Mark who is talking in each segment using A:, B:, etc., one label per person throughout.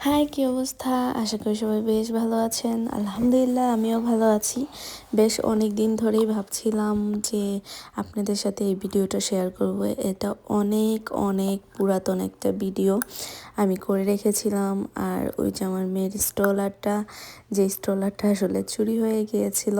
A: High, কী অবস্থা? আশা করি সবাই বেশ ভালো আছেন। আলহামদুলিল্লাহ, আমিও ভালো আছি। বেশ অনেক দিন ধরেই ভাবছিলাম যে আপনাদের সাথে এই ভিডিওটা শেয়ার করব। এটা অনেক অনেক পুরাতন একটা ভিডিও আমি করে রেখেছিলাম। আর ওই যে আমার মেয়ের স্ট্রলারটা যে স্ট্রলারটা আসলে চুরি হয়ে গিয়েছিল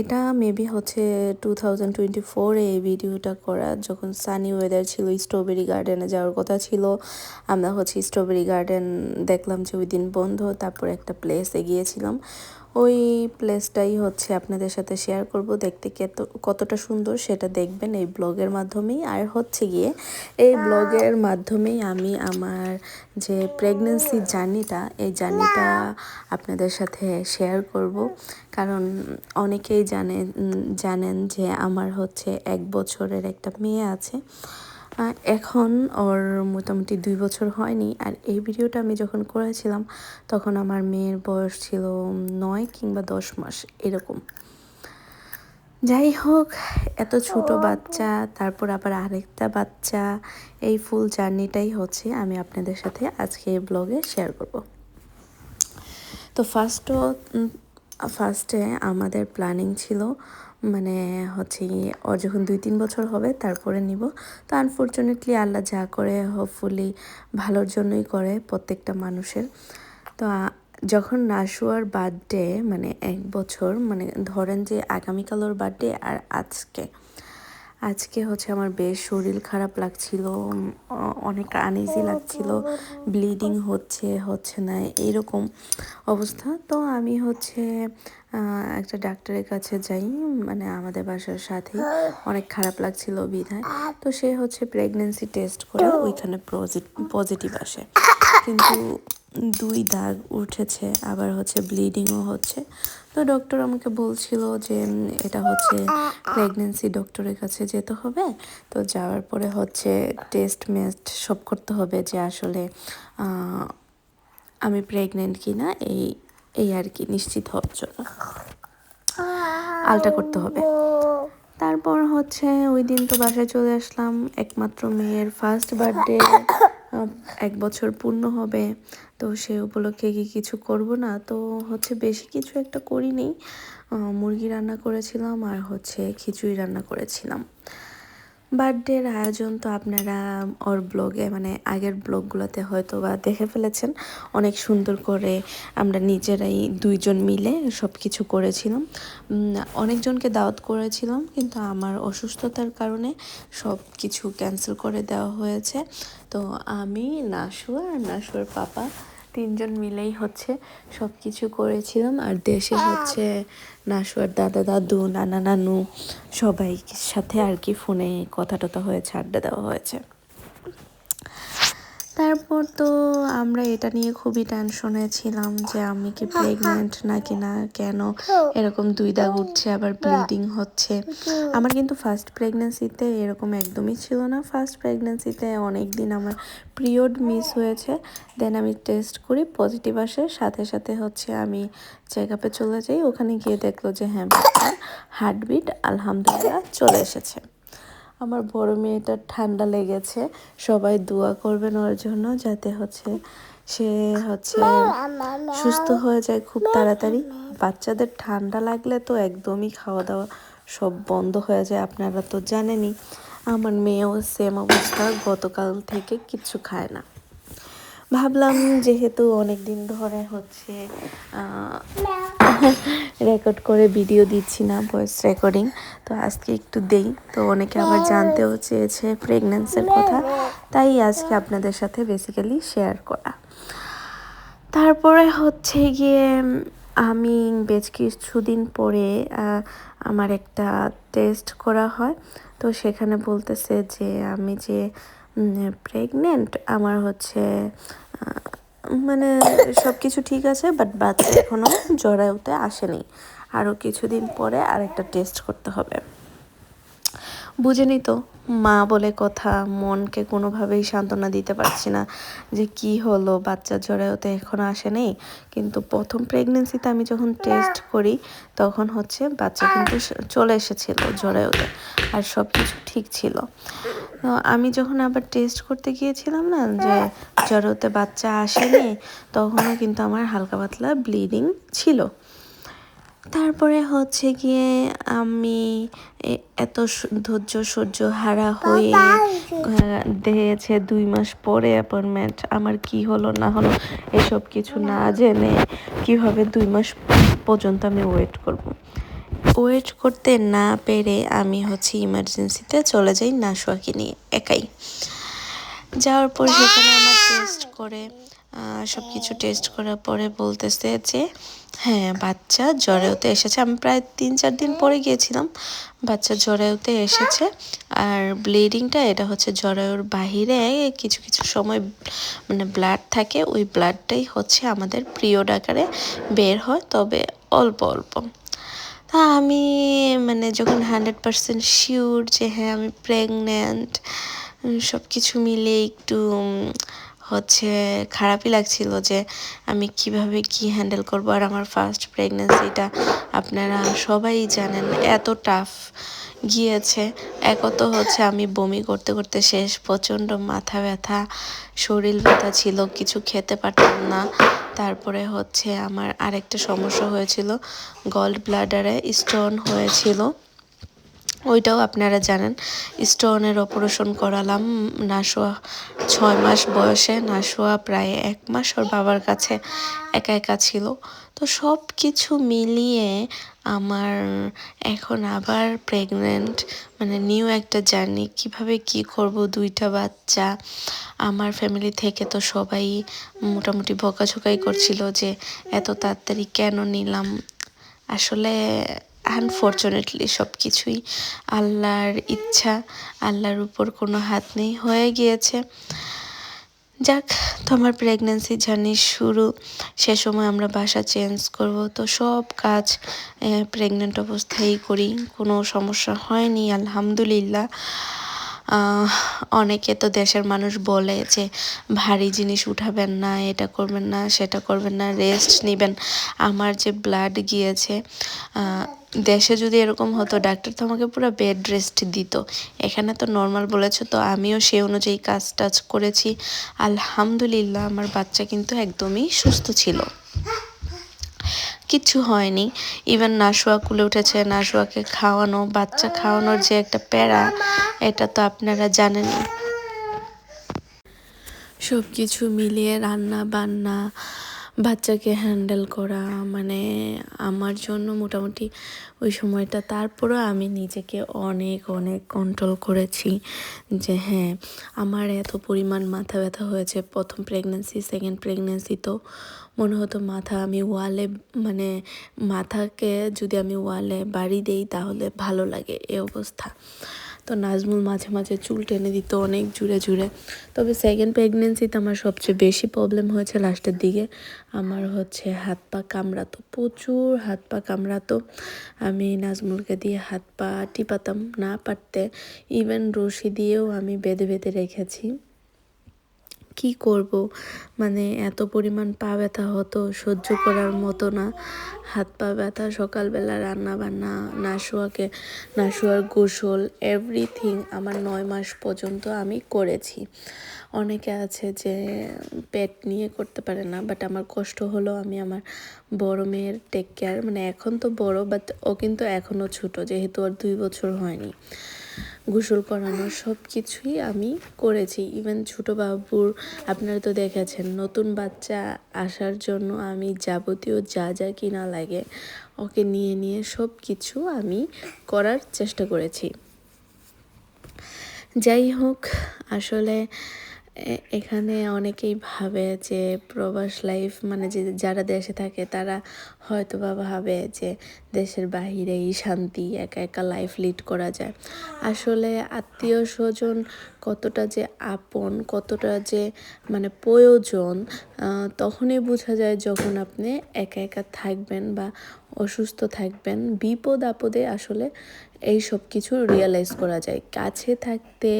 A: এটা মেবি হচ্ছে টু থাউজেন্ড টোয়েন্টি ফোরে এই ভিডিওটা করা, যখন সানি ওয়েদার ছিল স্ট্রবেরি গার্ডেনে যাওয়ার কথা ছিল, আমরা হচ্ছে স্ট্রবেরি গার্ডেন দেখলাম যে ওই দিন বন্ধ, তারপর একটা প্লেসে গিয়েছিলাম। ওই প্লেসটাই হচ্ছে আপনাদের সাথে শেয়ার করব। দেখতে কত কতটা সুন্দর সেটা দেখবেন এই ব্লগের মাধ্যমেই। আর হচ্ছে গিয়ে, এই ব্লগের মাধ্যমেই আমি আমার যে প্রেগনেন্সি জার্নিটা এই জার্নিটা আপনাদের সাথে শেয়ার করব। কারণ অনেকেই জানেন জানেন যে আমার হচ্ছে এক বছরের একটা মেয়ে আছে। এখন ওর মোটামুটি দুই বছর হয়নি। আর এই ভিডিওটা আমি যখন করেছিলাম তখন আমার মেয়ের বয়স ছিল নয় কিংবা দশ মাস এরকম। যাই হোক এত ছোট বাচ্চা তারপর আবার আরেকটা বাচ্চা এই ফুল জার্নিটাই হচ্ছে আমি আপনাদের সাথে আজকে এই ব্লগে শেয়ার করব। তো ফার্স্টও ফার্স্টে আমাদের প্ল্যানিং ছিল মানে হচ্ছে ওর যখন দুই, তিন বছর হবে তারপরে নিব। তো আনফর্চুনেটলি আল্লাহ যা করে হোপফুলি ভালোর জন্যই করে প্রত্যেকটা মানুষের। তো যখন নাসুয়ার বার্থডে মানে এক বছর মানে ধরেন যে আগামীকাল ওর বার্থডে আর আজকে আজকে হচ্ছে আমার বেশ শরীর খারাপ লাগছিল অনেক আনইজি লাগছিল ব্লিডিং হচ্ছে হচ্ছে না এরকম অবস্থা। তো আমি হচ্ছে একটা ডাক্তারের কাছে যাই মানে আমাদের বাসার সাথে। অনেক খারাপ লাগছিল বিধায়। তো সে হচ্ছে প্রেগনেন্সি টেস্ট করে ওইখানে পজিটিভ আসে। কিন্তু দুই দাগ উঠেছে, আবার হচ্ছে ব্লিডিংও হচ্ছে। তো ডক্টর আমাকে বলছিল যে এটা হচ্ছে প্রেগনেন্সি ডক্টরের কাছে যেতে হবে। তো যাওয়ার পরে হচ্ছে টেস্ট মেস্ট সব করতে হবে যে আসলে আমি প্রেগনেন্ট কি না এই এই আর কি, নিশ্চিত হওয়ার জন্য। আলটা করতে হবে। তারপর হচ্ছে ওই দিন তো বাসায় চলে আসলাম, একমাত্র মেয়ের ফার্স্ট বার্থডে এক বছর পূর্ণ হবে, তো সে উপলক্ষে কি কিছু করব না? তো হচ্ছে বেশি কিছু একটা করিনি। মুরগি রান্না করেছিলাম আর হচ্ছে খিচুড়ি রান্না করেছিলাম। বার্থডের আয়োজন তো আপনারা ওর ব্লগে মানে আগের ব্লগগুলোতে হয়তো বা দেখে ফেলেছেন। অনেক সুন্দর করে আমরা নিজেরাই দুইজন মিলে সব কিছু করেছিলাম অনেকজনকে দাওয়াত করেছিলাম, কিন্তু আমার অসুস্থতার কারণে সব কিছু ক্যান্সেল করে দেওয়া হয়েছে। তো আমি, নাসুয়া আর নাসুয়ার পাপা তিনজন মিলেই হচ্ছে সব কিছু করেছিলাম। আর দেশে হচ্ছে নাসুয়ার দাদা দাদু নানা নানু সবাই সাথে আর কি ফোনে কথা টথা হয়েছে আড্ডা দেওয়া হয়েছে। তারপর তো আমরা এটা নিয়ে খুবই টেনশনে ছিলাম যে আমি কি প্রেগনেন্ট নাকি না কেন? এরকম দুই দাগ উঠছে আবার ব্লিডিং হচ্ছে। আমার কিন্তু ফার্স্ট প্রেগনেন্সিতে এরকম একদমই ছিল না। ফার্স্ট প্রেগনেন্সিতে অনেক দিন আমার পিরিয়ড মিস হয়েছে। দেন আমি টেস্ট করি পজিটিভ আসে। সাথে সাথে হচ্ছে আমি চেক আপে চলে যাই। ওখানে গিয়ে দেখল যে হ্যাঁ বাচ্চার হার্টবিট আলহামদুলিল্লাহ চলে এসেছে। আমার বড় মেয়েটার ঠান্ডা লেগেছে। সবাই দোয়া করবেন ওর জন্য যাতে হচ্ছে সে হচ্ছে সুস্থ হয়ে যায় খুব তাড়াতাড়ি। বাচ্চাদের ঠান্ডা লাগলে তো একদমই খাওয়া দাওয়া সব বন্ধ হয়ে যায়, আপনারা তো জানেনই। আমার মেয়েও সেম অবস্থা, গতকাল থেকে কিচ্ছু খায় না। ভাবলাম যেহেতু অনেক দিন ধরে হচ্ছে রেকর্ড করে ভিডিও দিচ্ছি না ভয়েস রেকর্ডিং তো আজকে একটু দেই। তো অনেকে আবার জানতেও চেয়েছে প্রেগনেন্সির কথা। তাই আজকে আপনাদের সাথে বেসিক্যালি শেয়ার করা। তারপরে হচ্ছে গিয়ে আমি বেশ কিছুদিন পরে আমার একটা টেস্ট করা হয়। তো সেখানে বলতেছে যে, আমি যে প্রেগনেন্ট আমার হচ্ছে মানে সব কিছু ঠিক আছে বাট বাচ্চা এখনও জরায়ুতে আসেনি। আরও কিছুদিন পরে আরেকটা টেস্ট করতে হবে। বুঝেনি তো, মা বলে কথা, মনকে কোনোভাবেই সান্ত্বনা দিতে পারছি না যে কি হলো, বাচ্চা জরায়ুতে এখনও আসেনি। কিন্তু প্রথম প্রেগনেন্সিতে আমি যখন টেস্ট করি, তখন হচ্ছে বাচ্চা কিন্তু চলে এসেছিল জরায়ুতে, আর সব কিছু ঠিক ছিল। আমি যখন আবার টেস্ট করতে গিয়েছিলাম না, যে জরায়ুতে বাচ্চা আসেনি, তখনও কিন্তু আমার হালকা পাতলা ব্লিডিং ছিল তারপরে হচ্ছে গিয়ে আমি এত ধৈর্য, সহ্য, হারা হয়ে দিয়েছে দুই মাস পরে অ্যাপয়েন্টমেন্ট আমার কি হলো, না হলো, এসব কিছু না জেনে কীভাবে দুই মাস পর্যন্ত আমি ওয়েট করব। ওয়েট করতে না পেরে আমি হচ্ছে ইমার্জেন্সিতে চলে যাই নাশোয়াকে নিয়ে, একাই। যাওয়ার পর সেখানে আমার টেস্ট করে সব কিছু টেস্ট করার পরে বলতেছে যে হ্যাঁ বাচ্চা জ্বরেওতে এসেছে। আমি প্রায় তিন চার দিন পরে গিয়েছিলাম, বাচ্চা জ্বরেওতে এসেছে। আর ব্লিডিংটা এটা হচ্ছে জরায়ুর বাহিরে কিছু কিছু সময় মানে ব্লাড থাকে, ওই ব্লাডটাই হচ্ছে আমাদের প্রিয় ডাকারে বের হয়, তবে অল্প অল্প। আমি মানে যখন হান্ড্রেড পারসেন্ট শিওর যে হ্যাঁ আমি প্রেগন্যান্ট সব কিছু মিলে একটু হচ্ছে খারাপই লাগছিল যে আমি কীভাবে কি হ্যান্ডেল করব। আর আমার ফার্স্ট প্রেগনেন্সিটা আপনারা সবাই জানেন এত টাফ গিয়েছে। একত হচ্ছে আমি বমি করতে করতে শেষ, প্রচণ্ড মাথা ব্যথা, শরীর ব্যথা ছিল, কিছু খেতে পারতাম না। তারপরে হচ্ছে আমার আরেকটা সমস্যা হয়েছিল গল্ড ব্লাডারে স্টোন হয়েছিল। ওইটাও আপনারা জানেন। স্টোনের অপারেশন করালাম, নাসোয়া ছয় মাস বয়সে, নাসোয়া প্রায় এক মাস ওর বাবার কাছে একা একা ছিল। তো সব কিছু মিলিয়ে আমার এখন আবার প্রেগনেন্ট মানে নিউ একটা জার্নি কীভাবে কি করব দুইটা বাচ্চা, আমার ফ্যামিলি থেকে তো সবাই মোটামুটি বকাঝোকাই করছিল যে এত তাড়াতাড়ি কেন নিলাম। আসলে আনফর্চুনেটলি সব কিছুই আল্লাহর ইচ্ছা, আল্লাহর উপর কোনো হাত নেই, হয়ে গিয়েছে। যাক, তো আমার প্রেগনেন্সি জার্নি শুরু। সে সময় আমরা বাসা চেঞ্জ করব। তো সব কাজ প্রেগনেন্ট অবস্থায় করি। কোনো সমস্যা হয়নি, আলহামদুলিল্লাহ। অনেকে তো দেশের মানুষ বলে যে, ভারী জিনিস উঠাবেন না, এটা করবেন না, সেটা করবেন না রেস্ট নেবেন। আমার যে ব্লাড গিয়েছে দেশে যদি এরকম হতো, ডাক্তার তো আমাকে পুরো বেড রেস্ট দিত। এখানে তো নর্মাল বলেছে, তো আমিও সে অনুযায়ী কাজ টাজ করেছি। আলহামদুলিল্লাহ, আমার বাচ্চা কিন্তু একদমই সুস্থ ছিল। কিচ্ছু হয়নি। ইভেন নাশুয়া কুলে উঠেছে নাশুয়াকে খাওয়ানো, বাচ্চা খাওয়ানোর যে একটা প্যারা, এটা তো আপনারা জানেনই। সব কিছু মিলিয়ে রান্না বান্না বাচ্চাকে হ্যান্ডেল করা মানে আমার জন্য মোটামুটি ওই সময়টা। তারপরেও আমি নিজেকে অনেক অনেক কন্ট্রোল করেছি যে হ্যাঁ আমার এত পরিমাণ মাথা ব্যথা হয়েছে। প্রথম প্রেগনেন্সি সেকেন্ড প্রেগনেন্সি তো মনে হতো মাথা আমি ওয়ালে মানে মাথাকে যদি আমি ওয়ালে বাড়ি দেই তাহলে ভালো লাগে এ অবস্থা। তো নাজমুল মাঝে মাঝে চুল টেনে দিত অনেক জুড়ে জুড়ে। তবে সেকেন্ড প্রেগনেন্সিতে আমার সবচেয়ে বেশি প্রবলেম হয়েছে লাস্টের দিকে। আমার হচ্ছে হাত পা কামড়াতো, প্রচুর হাত পা কামড়াতো। আমি নাজমুলকে দিয়ে হাত পা টিপাতাম না পারতে ইভেন রশি দিয়েও আমি বেঁধে বেঁধে রেখেছি। কি করব? মানে এত পরিমাণ পা ব্যথা হতো, সহ্য করার মতো না। হাত পা ব্যথা, সকালবেলা রান্না বান্না নাশুয়াকে নাশুয়ার গোসল এভরিথিং আমার নয় মাস পর্যন্ত আমি করেছি। অনেকে আছে যে পেট নিয়ে করতে পারে না বাট আমার কষ্ট হলো আমি আমার বড় মেয়ের টেক কেয়ার মানে এখন তো বড় বাট ও কিন্তু এখনও ছোট, যেহেতু আর দুই বছর হয়নি। গোসল করানো সব কিছুই আমি করেছি। ইভেন ছোটো বাবুর, আপনারা তো দেখেছেন, নতুন বাচ্চা আসার জন্য আমি যাবতীয় যা যা কিনা লাগে, ওকে নিয়ে নিয়ে সব কিছু আমি করার চেষ্টা করেছি। যাই হোক, আসলে এখানে অনেকেই ভাবে যে প্রবাস লাইফ মানে যে যারা দেশে থাকে তারা হয়তো বা ভাবে যে দেশের বাহিরেই শান্তি, একা একা লাইফ লিড করা যায়। আসলে আত্মীয় স্বজন কতটা যে আপন, কতটা যে মানে প্রয়োজন তখনই বোঝা যায় যখন আপনি একা একা থাকবেন বা অসুস্থ থাকবেন। বিপদ আপদে আসলে এই সব কিছু রিয়েলাইজ করা যায়। কাছে থাকতে,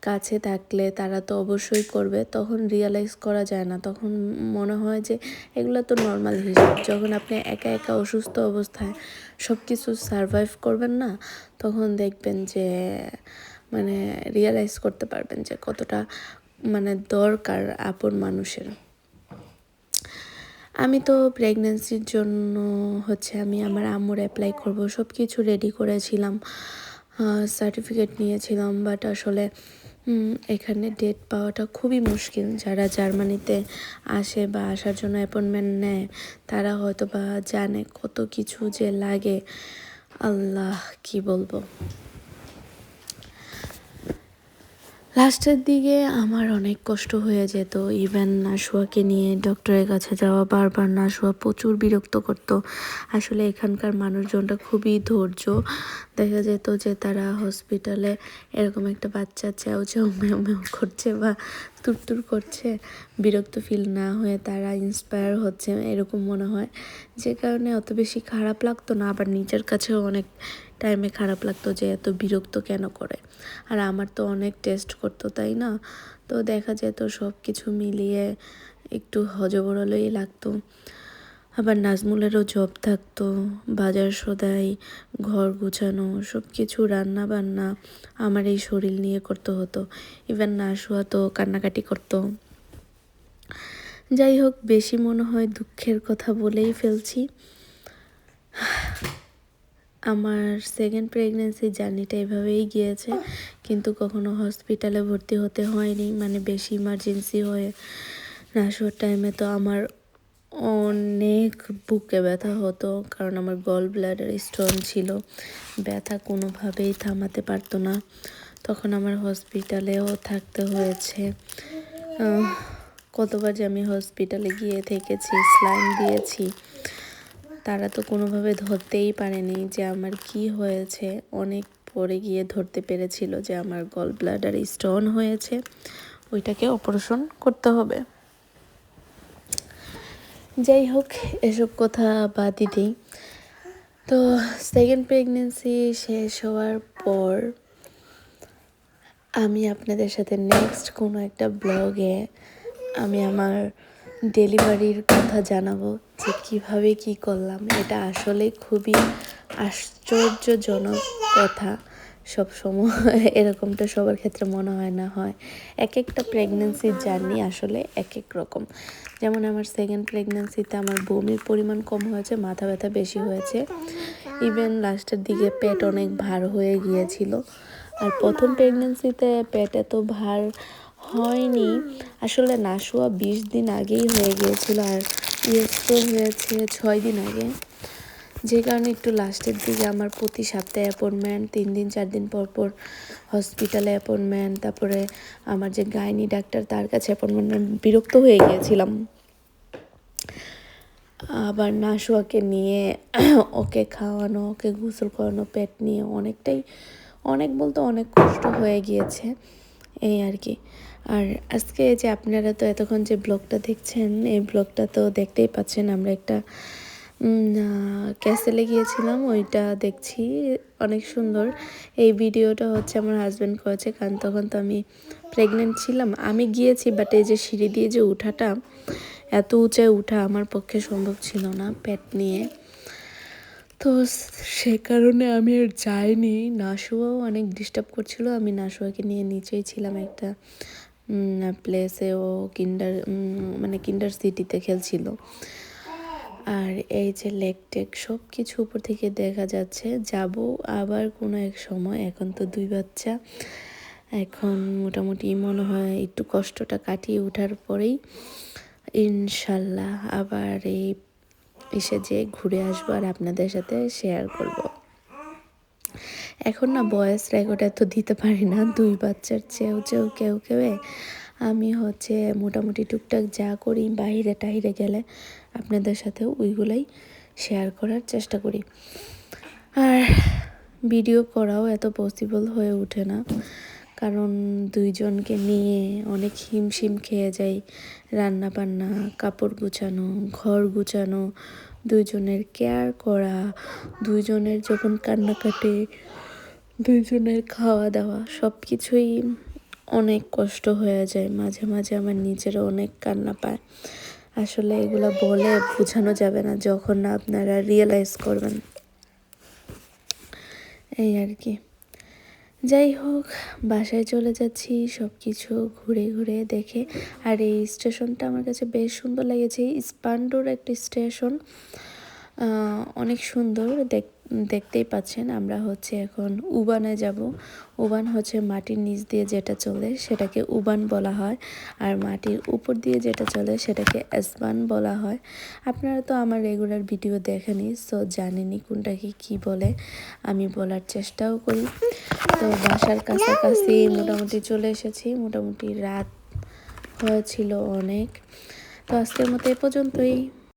A: কাছে থাকলে তারা তো অবশ্যই করবে, তখন রিয়েলাইজ করা যায় না। তখন মনে হয় যে এগুলো তো নর্মাল হিসাব। যখন আপনি একা একা অসুস্থ অবস্থায় সব কিছু সারভাইভ করবেন না, তখন দেখবেন যে মানে রিয়েলাইজ করতে পারবেন যে কতটা মানে দরকার আপন মানুষের। আমি তো প্রেগনেন্সির জন্য হচ্ছে আমি আমার আম্মুর অ্যাপ্লাই করব সব কিছু রেডি করেছিলাম সার্টিফিকেট নিয়েছিলাম বাট আসলে এখানে ডেট পাওয়াটা খুবই মুশকিল। যারা জার্মানিতে আসে বা আসার জন্য অ্যাপয়েন্টমেন্ট নেয়, তারা হয়তো বা জানে কত কিছু যে লাগে। আল্লাহ, কি বলব? লাস্টের দিকে আমার অনেক কষ্ট হয়ে যেত। ইভেন নাশুয়াকে নিয়ে ডক্টরের কাছে যাওয়া, বারবার নাশুয়া প্রচুর বিরক্ত করতো। আসলে এখানকার মানুষজনটা খুবই ধৈর্য। দেখা যেত যে তারা হসপিটালে এরকম একটা বাচ্চা চেও চেও মেও মেও করছে বা তুরতুর করছে। বিরক্ত ফিল না হয়ে তারা ইন্সপায়ার হচ্ছে, এরকম মনে হয়। যে কারণে অত বেশি খারাপ লাগতো না, আবার নিজের কাছেও অনেক টাইমে খারাপ লাগতো যে এত বিরক্ত কেন করে? আর আমার তো অনেক টেস্ট করতো, তাই না? তো দেখা যেত সব কিছু মিলিয়ে একটু হজবরলই লাগতো। আবার নাজমুলেরও জব থাকতো, বাজার সদাই, ঘর গুছানো সব কিছু রান্না বান্না আমার এই শরীর নিয়ে করতে হতো। ইভেন নাশুয়া তো কান্নাকাটি করতো। যাই হোক, বেশি মনে হয় দুঃখের কথা বলেই ফেলছি। আমার সেকেন্ড প্রেগনেন্সি জার্নিটা এভাবেই গিয়েছে। কিন্তু কখনো হসপিটালে ভর্তি হতে হয়নি। মানে বেশি ইমার্জেন্সি হয়ে নাশুয়ার টাইমে তো আমার অনেক বুকে ব্যথা হতো। কারণ আমার গল ব্লাডার স্টোন ছিল। ব্যথা কোনোভাবেই থামাতে পারতো না। তখন আমার হসপিটালেও থাকতে হয়েছে। কতবার যে আমি হসপিটালে গিয়ে থেকেছি স্লাইন দিয়েছি। তারা তো কোনোভাবে ধরতেই পারেনি যে আমার কি হয়েছে। অনেক পরে গিয়ে ধরতে পেরেছিল যে আমার গল ব্লাডার স্টোন হয়েছে। ওইটাকে অপারেশন করতে হবে। যাই হোক, এসব কথা বাদই দিই। তো সেকেন্ড প্রেগনেন্সি শেষ হওয়ার পর আমি আপনাদের সাথে নেক্সট কোনো একটা ব্লগে আমি আমার ডেলিভারির কথা জানাব যে কীভাবে কি করলাম, এটা আসলে খুবই আশ্চর্যজনক কথা। সব সময় এরকমটা সবার ক্ষেত্রে মনে হয় না, হয়। এক একটা প্রেগনেন্সির জার্নি আসলে এক এক রকম। যেমন আমার সেকেন্ড প্রেগনেন্সিতে আমার বমির পরিমাণ কম হয়েছে, মাথা ব্যথা বেশি হয়েছে। ইভেন লাস্টের দিকে পেট অনেক ভার হয়ে গিয়েছিল। আর প্রথম প্রেগনেন্সিতে পেট এত ভার হয়নি। আসলে নাশুয়া বিশ দিন আগেই হয়ে গিয়েছিল আর ইয়েস্টো হয়েছে ছয় দিন আগে। যে কারণে একটু লাস্টের দিকে আমার প্রতি সপ্তাহে অ্যাপয়েন্টমেন্ট তিন দিন, চার দিন পর পর হসপিটালে অ্যাপয়েন্টমেন্ট তারপরে আমার যে গাইনি ডাক্তার তার কাছে অ্যাপয়েন্টমেন্ট বিরক্ত হয়ে গিয়েছিলাম। আবার নাশুয়াকে নিয়ে ওকে খাওয়ানো, ওকে গোসল করানো, পেট নিয়ে অনেকটাই, অনেক বলতে অনেক কষ্ট হয়ে গিয়েছে। এই আর কি। আর আজকে যে আপনারা তো এতক্ষণ যে ব্লগটা দেখছেন, এই ব্লগটা তো দেখতেই পাচ্ছেন আমরা একটা ক্যাসেলে গিয়েছিলাম, ওইটা দেখছি, অনেক সুন্দর। এই ভিডিওটা হচ্ছে আমার হাজব্যান্ড করেছে, কারণ তখন তো আমি প্রেগনেন্ট ছিলাম। আমি গিয়েছি বাট এই যে সিঁড়ি দিয়ে যে উঠাটা, এত উঁচায় উঠা আমার পক্ষে সম্ভব ছিল না, পেট নিয়ে। তো সে কারণে আমি আর যাইনি। নাশুয়াও অনেক ডিস্টার্ব করছিল। আমি নাশুয়াকে নিয়ে নিচেই ছিলাম একটা প্লেসে ও কিন্ডার মানে কিন্ডার সিটিতে খেলছিল। আর এই যে লেক টেক সব কিছু উপর থেকে দেখা যাচ্ছে। যাব আবার কোনো এক সময়। এখন তো দুই বাচ্চা। এখন মোটামুটি মনে হয় একটু কষ্টটা কাটিয়ে ওঠার পরেই ইনশাল্লাহ আবার এই এসে যে ঘুরে আসব আর আপনাদের সাথে শেয়ার করব। এখন না বয়স রেকর্ড এত দিতে পারি না, দুই বাচ্চার চেয়েও চেয়েও কেউ কেউ আমি হচ্ছে মোটামুটি টুকটাক যা করি বাইরে টাইরে গেলে আপনাদের সাথে ওইগুলাই শেয়ার করার চেষ্টা করি। আর ভিডিও করাও এত পসিবল হয়ে ওঠে না। কারণ দুইজনকে নিয়ে অনেক হিমশিম খেয়ে যাই। রান্না বান্না কাপড় গুছানো, ঘর গুছানো, দুইজনের কেয়ার করা, দুইজনের যখন কান্নাকাটি, দুইজনের খাওয়া দাওয়া সব কিছুই অনেক কষ্ট হয়ে যায়। মাঝে মাঝে আমার নিজেরও অনেক কান্না পায়। আসলে এগুলো বলে বোঝানো যাবে না যখন না আপনারা রিয়েলাইজ করবেন। এই আর কি। যাই হোক, বাসায় চলে যাচ্ছি সব কিছু ঘুরে ঘুরে দেখে। আর এই স্টেশনটা আমার কাছে বেশ সুন্দর লেগেছে। স্পান্ডোর একটা স্টেশন অনেক সুন্দর দেখ দেখতেই পাচ্ছেন, আমরা হচ্ছে এখন উবানে যাব। উবান হচ্ছে মাটির নিচ দিয়ে যেটা চলে সেটাকে উবান বলা হয়। আর মাটির উপর দিয়ে যেটা চলে সেটাকে এসবান বলা হয়। আপনারা তো আমার রেগুলার ভিডিও দেখেনি সো জানেনি কোনটাকে কি বলে। আমি বলার চেষ্টাও করি। তো বাসার কাছাকাছি মোটামুটি চলে এসেছি। মোটামুটি রাত হয়েছিল অনেক। তো আজকের মতো এ পর্যন্তই।